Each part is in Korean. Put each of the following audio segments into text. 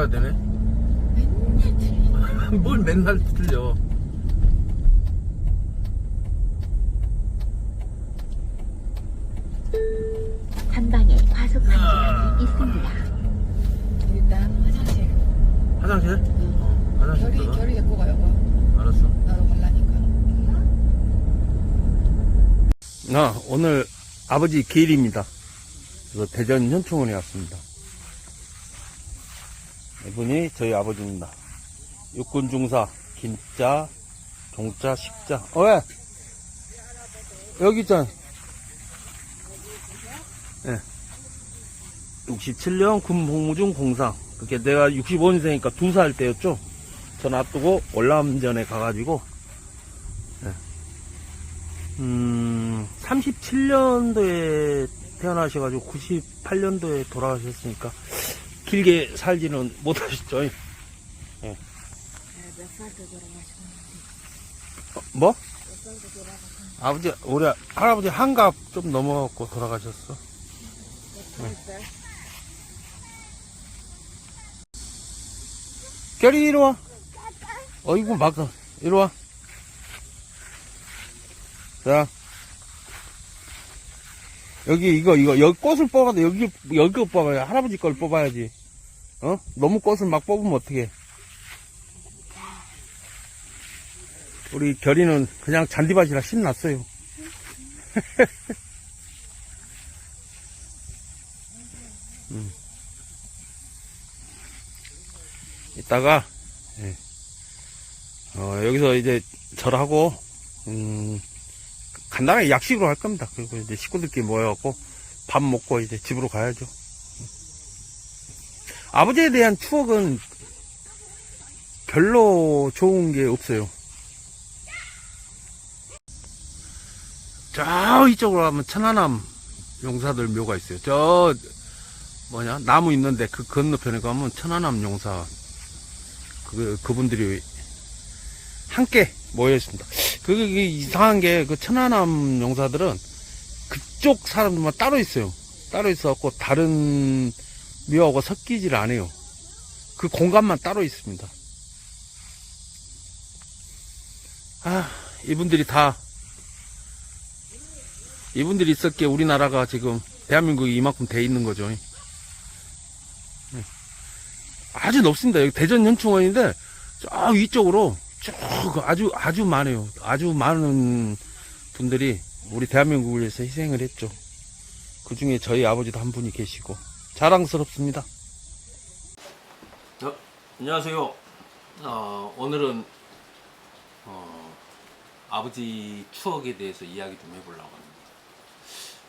어? 가야 되네 맨날 틀려. 뭘 맨날 틀려 전방에 과속 방지턱이 있습니다. 일단 화장실. 화장실? 어. 화장실 결이 들어가 결이 데리고 가 여보. 알았어 나도 갈라니까. 아, 오늘 아버지 기일입니다. 그래서 대전 현충원에 왔습니다. 이분이 저희 아버지입니다. 육군 중사, 김자, 종자, 식자. 어, 왜? 여기 있잖아. 예. 67년 군복무중 공상. 그게 내가 65년생이니까 두 살 때였죠. 전 앞두고 월남전에 가가지고 음, 37년도에 태어나셔가지고 98년도에 돌아가셨으니까 길게 살지는 못하셨죠. 때 돌아가셨는데. 어, 뭐? 아버지, 우리 할아버지 한갑 좀 넘어갖고 돌아가셨어. 몇살 때? 결이 이리 와. 어이구, 막, 이리 와. 자. 여기, 이거, 이거, 여기 꽃을 뽑아야 돼. 여기, 여기 거 뽑아야 할아버지 걸 뽑아야지. 어? 너무 꽃을 막 뽑으면 어떡해. 우리 결이는 그냥 잔디밭이라 신났어요. 음. 이따가, 예. 어, 여기서 이제 절하고, 음, 간단하게 약식으로 할 겁니다. 그리고 이제 식구들끼리 모여갖고 밥 먹고 이제 집으로 가야죠. 아버지에 대한 추억은 별로 좋은 게 없어요. 저 이쪽으로 가면 천안함 용사들 묘가 있어요. 저 뭐냐 나무 있는데 그 건너편에 가면 천안함 용사 그 그분들이 함께 모여 있습니다. 그게 이상한 게 그 천안함 용사들은 그쪽 사람들만 따로 있어요. 따로 있어갖고 다른 묘하고 섞이질 않아요. 그 공간만 따로 있습니다. 아, 이분들이 다 이분들이 있었기에 우리나라가 지금 대한민국이 이만큼 돼 있는 거죠. 네. 아주 높습니다. 여기 대전 현충원인데 저 위쪽으로 쭉 아주 아주 많아요. 아주 많은 분들이 우리 대한민국을 위해서 희생을 했죠. 그 중에 저희 아버지도 한 분이 계시고 자랑스럽습니다. 어, 안녕하세요. 어, 오늘은 어, 아버지 추억에 대해서 이야기 좀 해보려고 합니다.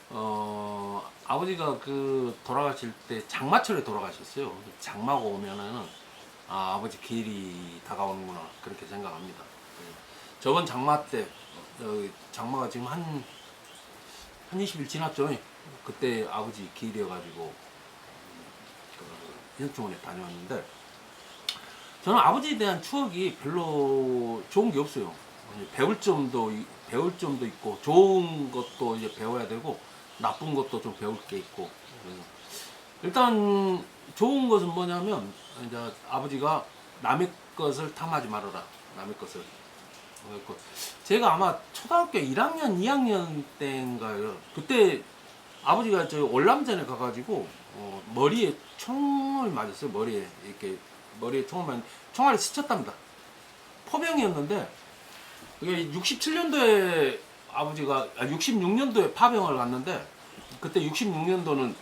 어, 아버지가 그 돌아가실 때 장마철에 돌아가셨어요. 장마가 오면은 아, 아버지 기일이 다가오는구나 그렇게 생각합니다. 예. 저번 장마 때 어, 장마가 지금 한, 한 20일 지났죠. 그때 아버지 기일이어가지고 그 현충원에 다녀왔는데 저는 아버지에 대한 추억이 별로 좋은 게 없어요. 배울 점도 이- 배울 점도 있고 좋은 것도 이제 배워야 되고 나쁜 것도 좀 배울 게 있고. 일단 좋은 것은 뭐냐면 이제 아버지가 남의 것을 탐하지 말아라. 남의 것을. 제가 아마 초등학교 1학년 2학년 때인가요? 그때 아버지가 저 월남전에 가가지고 어, 머리에 총을 맞았어요 머리에 이렇게 머리에 총을 맞 총알이 스쳤답니다 포병이었는데 그게 67년도에 아버지가 아, 66년도에 파병을 갔는데 그때 66년도는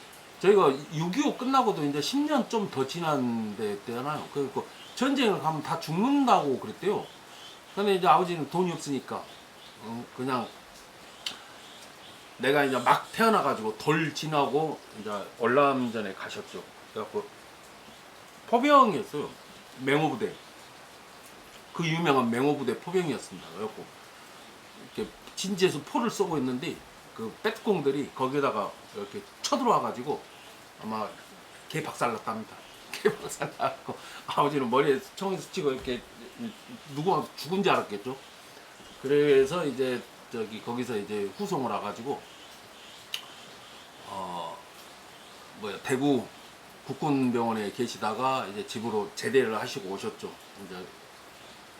저희가 6.25 끝나고도 이제 10년 좀 더 지난 데 때잖아요. 그리고 전쟁을 가면 다 죽는다고 그랬대요. 근데 이제 아버지는 돈이 없으니까 어, 그냥 내가 이제 막 태어나가지고 돌 지나고 이제 월남전에 가셨죠. 그래갖고 포병이었어요. 맹호부대. 그 유명한 맹호부대 포병이었습니다. 그래갖고 이렇게 진지에서 포를 쏘고 있는데 그 빼뚜공들이 거기다가 이렇게 쳐들어와가지고 아마 개 박살났답니다. 개 박살났고 아버지는 머리에 총이 스치고 이렇게 누구가 죽은 줄 알았겠죠. 그래서 이제 저기 거기서 이제 후송을 와가지고 어 뭐야 대구 국군병원에 계시다가 이제 집으로 제대를 하시고 오셨죠. 이제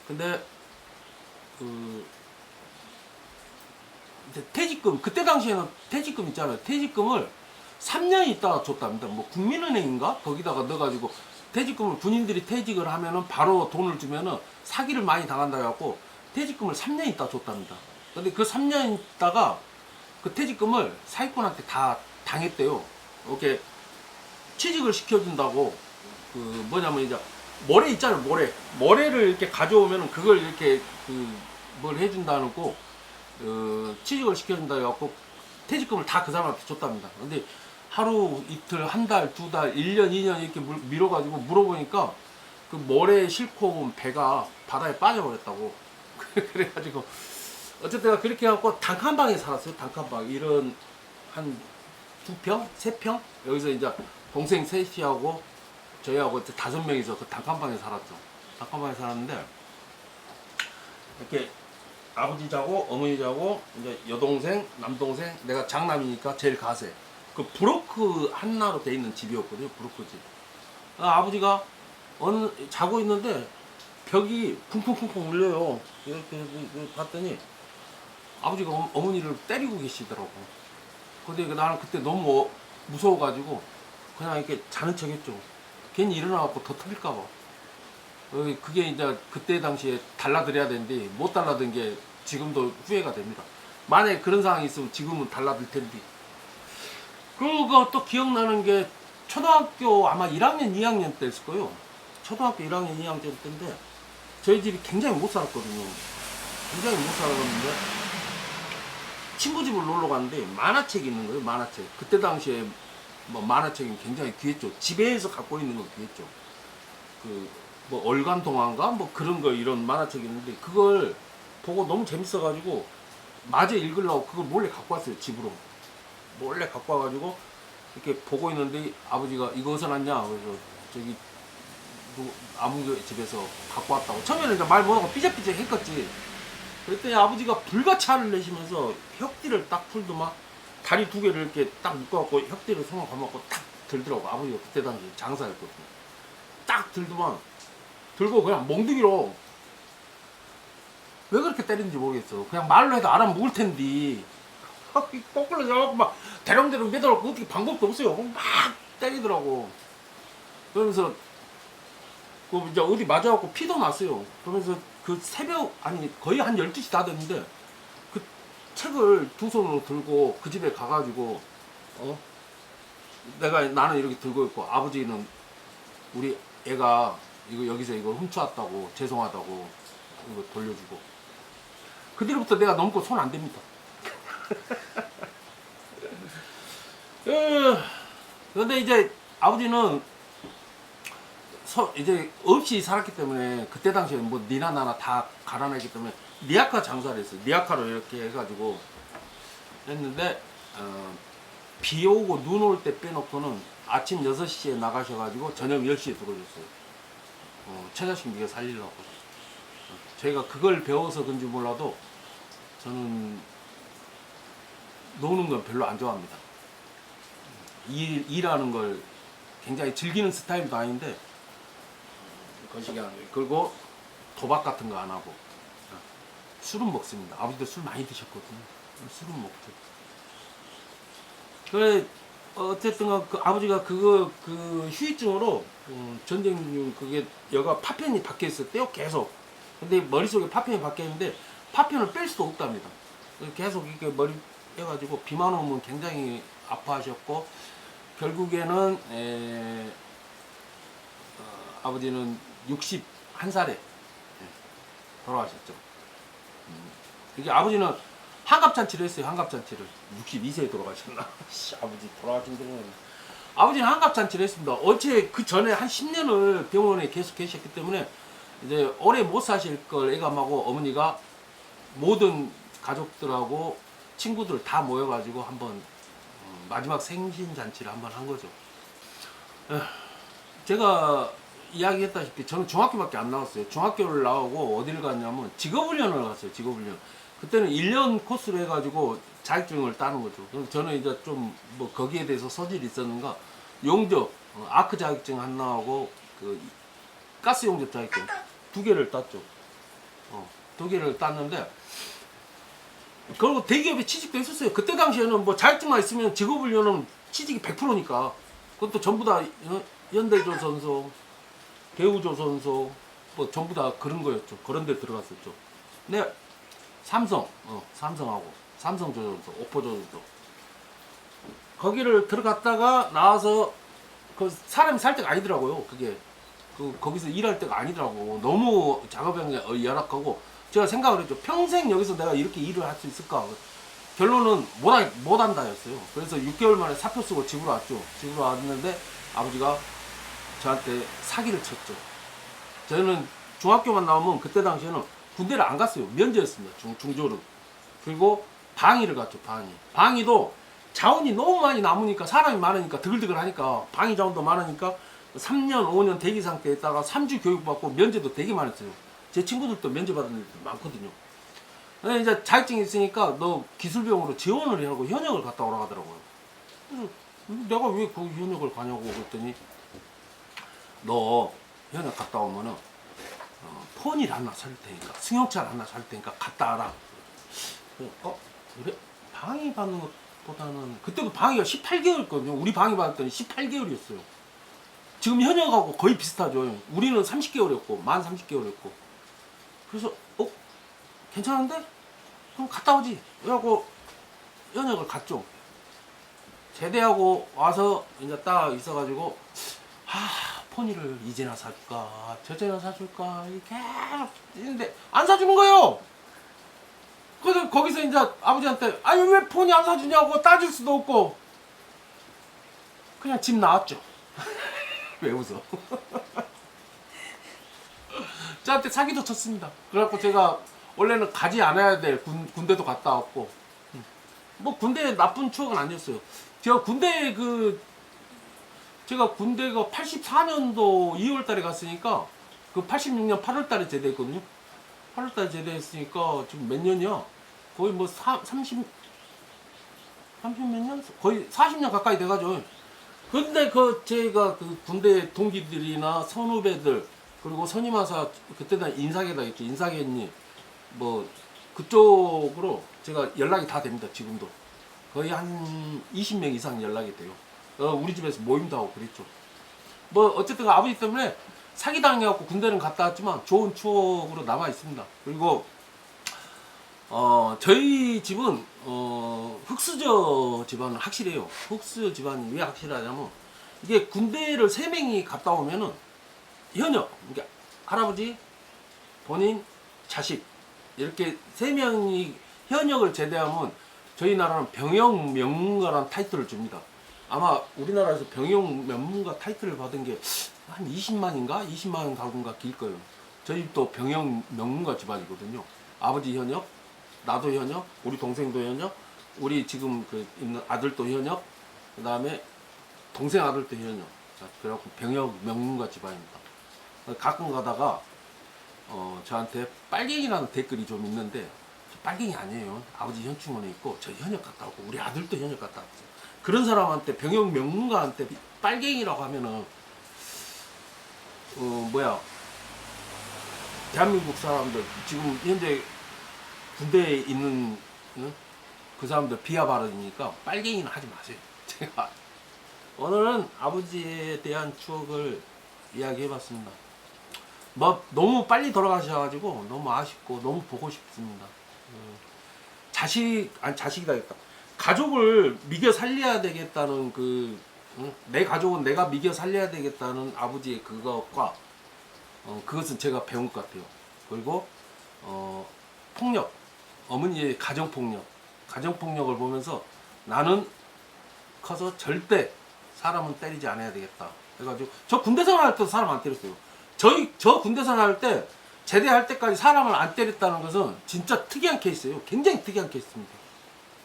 근데 그 이제 퇴직금 그때 당시에는 퇴직금 있잖아요. 퇴직금을 3년 있다가 줬답니다. 뭐 국민은행인가 거기다가 넣어가지고 퇴직금을 군인들이 퇴직을 하면은 바로 돈을 주면은 사기를 많이 당한다 해갖고 퇴직금을 3년 있다 줬답니다. 근데 그 3년 있다가 그 퇴직금을 사기꾼한테 다 당했대요. 이렇게 취직을 시켜준다고 그 뭐냐면 이제 모래 있잖아요 모래 모래를 이렇게 가져오면은 그걸 이렇게 그 뭘 해준다는 거 어, 취직을 시켜준다 해갖고 퇴직금을 다 그 사람한테 줬답니다. 근데 하루 이틀 한달두달 1년 2년 이렇게 물- 밀어가지고 물어보니까 그 모래 온 배가 바다에 빠져버렸다고 그래가지고 어쨌든 그렇게 해갖고 단칸 방에 살았어요 단칸 방 이런 한 두 평, 세 평 여기서 이제 동생 셋이하고 저희하고 다섯 명이서 그 단칸방에 살았죠. 단칸방에 살았는데 이렇게 아버지 자고 어머니 자고 이제 여동생, 남동생, 내가 장남이니까 제일 가세. 그 브로크 한나로 돼 있는 집이었거든요. 브로크 집. 아, 아버지가 어느 자고 있는데 벽이 쿵쿵쿵쿵 울려요. 이렇게 봤더니 아버지가 어- 어머니를 때리고 계시더라고. 근데 그 나는 그때 너무 어- 무서워가지고 그냥 이렇게 자는 척 했죠. 괜히 일어나갖고 더 터질까봐. 어, 그게 이제 그때 당시에 달라드려야 되는데 못 달라든 게 지금도 후회가 됩니다. 만약에 그런 상황이 있으면 지금은 달라들 텐데. 그거 또 기억나는 게 초등학교 아마 1학년, 2학년 때였을 거예요. 초등학교 1학년, 2학년 때인데 저희 집이 굉장히 못 살았거든요. 굉장히 못 살았는데 친구 집을 놀러 갔는데 만화책이 있는 거예요. 만화책. 그때 당시에 뭐 만화책이 굉장히 귀했죠. 집에서 갖고 있는 건 귀했죠. 그 뭐 얼간 동화인가 뭐 그런 거 이런 만화책이 있는데 그걸 보고 너무 재밌어가지고 마저 읽으려고 그걸 몰래 갖고 왔어요 집으로 몰래 갖고 와가지고 이렇게 보고 있는데 아버지가 이거 어디서 났냐 그래서 저기 아무 집에서 갖고 왔다고 처음에는 말 못하고 삐적삐적 했겠지 그랬더니 아버지가 불같이 화를 내시면서 혁띠를 딱 풀더만 다리 두 개를 이렇게 딱 묶어갖고 혁띠를 손을 감아갖고 딱 들더라고. 아버지가 그때 당시 장사였거든 딱 들더만 들고 그냥 몽둥이로. 왜 그렇게 때리는지 모르겠어. 그냥 말로 해도 알아면 묵을 텐데. 거꾸로 잡아갖고 막 대롱대롱 매달고 어떻게 방법도 없어요. 막 때리더라고. 그러면서 그 이제 어디 맞아갖고 피도 났어요. 그러면서 그 새벽 아니 거의 한 12시 다 됐는데 그 책을 두 손으로 들고 그 집에 가가지고 어? 내가 나는 이렇게 들고 있고 아버지는 우리 애가 이거 여기서 이거 훔쳐왔다고 죄송하다고 이거 돌려주고. 그 뒤로부터 내가 넘고 손안 댑니다. 어, 그런데 이제 아버지는 서, 이제 없이 살았기 때문에 그때 당시에 뭐 니나 나나 다 갈아내기 때문에 니아카 장사를 했어요. 니아카로 이렇게 해가지고 했는데 어, 비 오고 눈 올 때 빼놓고는 아침 6시에 나가셔가지고 저녁 10시에 들어오셨어요. 어, 최자식 네가 살리려고. 어, 저희가 그걸 배워서 그런지 몰라도 저는 노는 건 별로 안 좋아합니다. 일, 일하는 걸 굉장히 즐기는 스타일도 아닌데 거시기 안 해요. 그리고 도박 같은 거 안 하고 어, 술은 먹습니다. 아버지도 술 많이 드셨거든요. 술은 먹죠. 그래 어쨌든 그 아버지가 그거 그 휴유증으로 음, 전쟁 중 그게 여가 파편이 박혀 있었대요 계속. 근데 머릿속에 파편이 박혀 있는데 파편을 뺄 수도 없답니다. 계속 이렇게 머리 해가지고 비만 오면 굉장히 아파하셨고 결국에는 에, 어, 아버지는 61살에 돌아가셨죠. 음, 이게 아버지는 한갑잔치를 했어요. 한갑잔치를 62세에 돌아가셨나? 씨, 아버지 돌아가신 거는 아버지는 한갑잔치를 했습니다. 어째 그 전에 한 10년을 병원에 계속 계셨기 때문에 이제 오래 못 사실 걸 애감하고 어머니가 모든 가족들하고 친구들 다 모여가지고 한번 음, 마지막 생신 잔치를 한번 한 거죠. 에, 제가 이야기했다시피 저는 중학교밖에 안 나왔어요. 중학교를 나오고 어디를 갔냐면 직업훈련을 갔어요. 직업훈련. 그때는 1년 코스로 해가지고 자격증을 따는 거죠. 그래서 저는 이제 좀 뭐 거기에 대해서 소질이 있었는가 용접 어, 아크 자격증 하나 하고 그 가스 용접 자격증 두 개를 땄죠. 어, 두 개를 땄는데 그리고 대기업에 취직도 했었어요. 그때 당시에는 뭐 자격증만 있으면 직업훈련은 취직이 100%니까 그것도 전부 다 어, 현대조선소, 대우조선소 뭐 전부 다 그런 거였죠. 그런 데 들어갔었죠. 네, 삼성, 어, 삼성하고 삼성조선소, 오포조선소 거기를 들어갔다가 나와서 그 사람이 살 데가 아니더라고요. 그게 그 거기서 일할 때가 아니더라고. 너무 작업량이 어, 열악하고 제가 생각을 했죠. 평생 여기서 내가 이렇게 일을 할 수 있을까? 결론은 못, 할- 못 한다였어요. 그래서 6개월 만에 사표 쓰고 집으로 왔죠. 집으로 왔는데 아버지가 저한테 사기를 쳤죠. 저는 중학교만 나오면 그때 당시에는 군대를 안 갔어요. 면제였습니다. 중, 중졸은. 그리고 방위를 갔죠. 방위. 방위도 자원이 너무 많이 남으니까 사람이 많으니까 드글드글 하니까 방위 자원도 많으니까 3년 5년 대기 상태에 있다가 3주 교육받고 면제도 되게 많았어요. 제 친구들도 면제 받은 애들 많거든요. 근데 이제 자격증이 있으니까 너 기술병으로 지원을 하고 현역을 갔다 오라 하더라고요. 그래서 내가 왜 그 현역을 가냐고 그랬더니 너 현역 갔다 오면은 어, 폰일 하나 살 테니까 승용차를 하나 살 테니까 갔다 와라. 어 그래 방위 받는 것보다는 그때도 방위가 18개월거든요. 우리 방위 받았더니 18개월이었어요. 지금 현역하고 거의 비슷하죠. 우리는 30개월이었고 만 30개월이었고 그래서 어 괜찮은데 그럼 갔다 오지. 그래갖고 현역을 갔죠. 제대하고 와서 이제 딱 있어가지고 아 포니를 이제나 사줄까 저제나 사줄까 이렇게 있는데 안 사주는 거예요. 그래서 거기서 이제 아버지한테 아니 왜 폰이 안 사주냐고 따질 수도 없고 그냥 집 나왔죠. 왜 웃어? 저한테 사기도 쳤습니다. 그래갖고 제가 원래는 가지 않아야 될 군, 군대도 갔다 왔고 음. 뭐 군대 나쁜 추억은 아니었어요. 제가 군대 그 제가 군대가 84년도 2월 달에 갔으니까 그 86년 8월 달에 제대했거든요. 8월 달에 제대했으니까 지금 몇 년이야? 거의 뭐 사, 30 30 몇 년? 거의 40년 가까이 돼가죠. 근데 그 제가 그 군대 동기들이나 선후배들 그리고 선임하사 그때는 인사계다 있죠. 인사계님 뭐 그쪽으로 제가 연락이 다 됩니다. 지금도 거의 한 20명 이상 연락이 돼요. 어, 우리 집에서 모임도 하고 그랬죠. 뭐 어쨌든 아버지 때문에 사기 당해갖고 군대는 갔다 왔지만 좋은 추억으로 남아 있습니다. 그리고 어 저희 집은 어 흑수저 집안은 확실해요. 흑수저 집안이 왜 확실하냐면 이게 군대를 세 명이 갔다 오면은 현역 그러니까 할아버지 본인 자식 이렇게 세 명이 현역을 제대하면 저희 나라는 병영 명문가라는 타이틀을 줍니다. 아마 우리나라에서 병영 명문가 타이틀을 받은 게 한 20만인가 20만 가구인가 길 거예요. 저희 또 병영 명문가 집안이거든요. 아버지 현역, 나도 현역, 우리 동생도 현역, 우리 지금 그 있는 아들도 현역, 그 다음에 동생 아들도 현역. 자, 그래갖고 병영 명문가 집안입니다. 가끔 가다가 어, 저한테 빨갱이라는 댓글이 좀 있는데 저 빨갱이 아니에요. 아버지 현충원에 있고 저 현역 갔다 왔고 우리 아들도 현역 갔다 왔어요. 그런 사람한테 병역 명문가한테 빨갱이라고 하면은 어 뭐야 대한민국 사람들 지금 현재 군대에 있는 응? 그 사람들 비하 발언이니까 빨갱이는 하지 마세요. 제가 오늘은 아버지에 대한 추억을 이야기해봤습니다. 뭐 너무 빨리 돌아가셔가지고 너무 아쉽고 너무 보고 싶습니다. 음, 자식 아니 자식이다겠다. 가족을 미겨 살려야 되겠다는 그 내 가족은 내가 미겨 살려야 되겠다는 아버지의 그것과 어, 그것은 제가 배운 것 같아요. 그리고 어, 폭력, 어머니의 가정 폭력, 가정 폭력을 보면서 나는 커서 절대 사람은 때리지 않아야 되겠다. 그래가지고 저 군대 생활할 때도 사람 안 때렸어요. 저희 저 군대 생활할 때 제대할 때까지 사람을 안 때렸다는 것은 진짜 특이한 케이스예요. 굉장히 특이한 케이스입니다.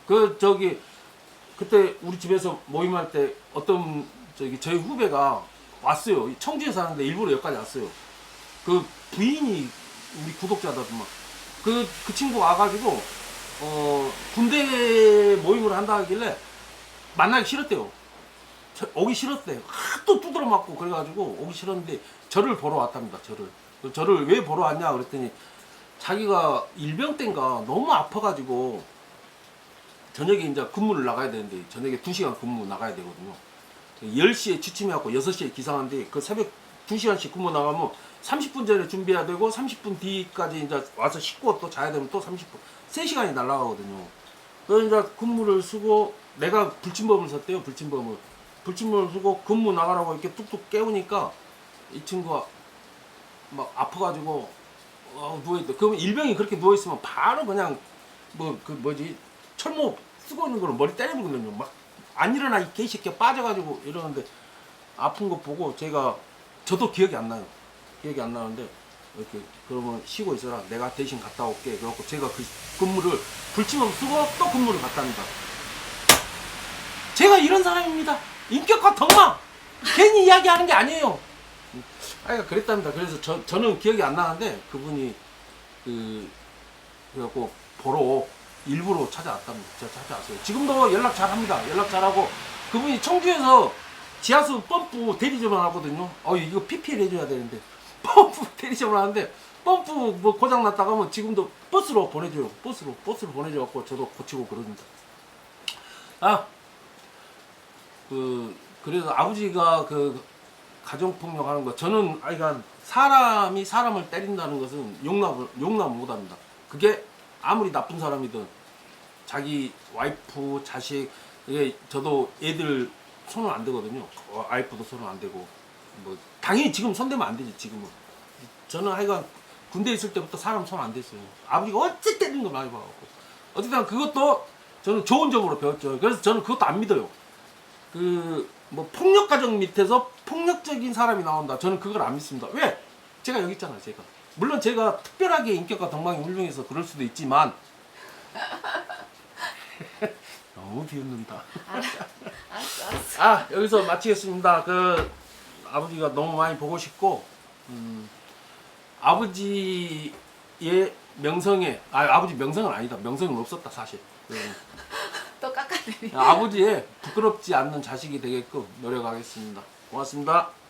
그 저기 그때 우리 집에서 모임할 때 어떤 저기 저희 후배가 왔어요. 청주에 사는데 일부러 여기까지 왔어요. 그 부인이 우리 구독자다더만 그, 그 친구 와가지고 어 군대 모임을 한다 하길래 만나기 싫었대요. 저- 오기 싫었대요. 하도 두드러 맞고 그래가지고 오기 싫었는데 저를 보러 왔답니다. 저를. 그 저를 왜 보러 왔냐 그랬더니 자기가 일병 때인가 너무 아파가지고 저녁에 이제 근무를 나가야 되는데 저녁에 2시간 근무 나가야 되거든요. 10시에 취침해갖고 6시에 기상한데 그 새벽 2시간씩 근무 나가면 30분 전에 준비해야 되고 30분 뒤까지 이제 와서 씻고 또 자야 되면 또 30분 3시간이 날라가거든요. 그래서 이제 근무를 쓰고 내가 불침범을 섰대요. 불침범을. 불침범을 쓰고 근무 나가라고 이렇게 뚝뚝 깨우니까 이 친구가 막 아파가지고 어, 누워있다. 그러면 일병이 그렇게 누워있으면 바로 그냥 뭐 그 뭐지 철모 쓰고 있는 걸로 머리 때리거든요. 막 안 일어나 이 개새끼 빠져가지고 이러는데 아픈 거 보고 제가 저도 기억이 안 나요. 기억이 안 나는데 이렇게 그러면 쉬고 있어라. 내가 대신 갔다 올게. 그래갖고 제가 그 근무를 불침범 쓰고 또 근무를 갔답니다. 제가 이런 사람입니다. 인격과 덕망 괜히 이야기하는 게 아니에요. 아이가 그랬답니다. 그래서 저, 저는 기억이 안 나는데 그분이 그 그래갖고 보러 일부러 찾아왔답니다. 제가 찾아왔어요. 지금도 연락 잘 합니다. 연락 잘 하고 그분이 청주에서 지하수 펌프 대리점을 하거든요. 어 이거 PPL 해줘야 되는데 펌프 대리점을 하는데 펌프 뭐 고장 났다가 하면 지금도 버스로 보내줘요. 버스로 버스로 보내줘갖고 저도 고치고 그럽니다. 아 그 그래서 아버지가 그 가정폭력 하는 거 저는 아이가 사람이 사람을 때린다는 것은 용납을 용납 못 합니다. 그게 아무리 나쁜 사람이든 자기 와이프 자식 이게 저도 애들 손은 안 대거든요. 어, 와이프도 손은 안 대고 뭐 당연히 지금 손 대면 안 되지 지금은. 저는 하여간 군대 있을 때부터 사람 손 안 댔어요. 아버지가 어찌 때리는 걸 많이 봐갖고 어쨌든 그것도 저는 좋은 점으로 배웠죠. 그래서 저는 그것도 안 믿어요. 그 뭐 폭력 가정 밑에서 폭 력적인 사람이 나온다. 저는 그걸 안 믿습니다. 왜? 제가 여기 있잖아요. 제가 물론 제가 특별하게 인격과 덕망이 훌륭해서 그럴 수도 있지만 너무 비웃는다. 알았어, 알았어. 아 여기서 마치겠습니다. 그 아버지가 너무 많이 보고 싶고 음, 아버지의 명성에 아 아버지 명성은 아니다. 명성은 없었다 사실. 네. 또 깎아내리. 아버지의 부끄럽지 않는 자식이 되게끔 노력하겠습니다. 고맙습니다.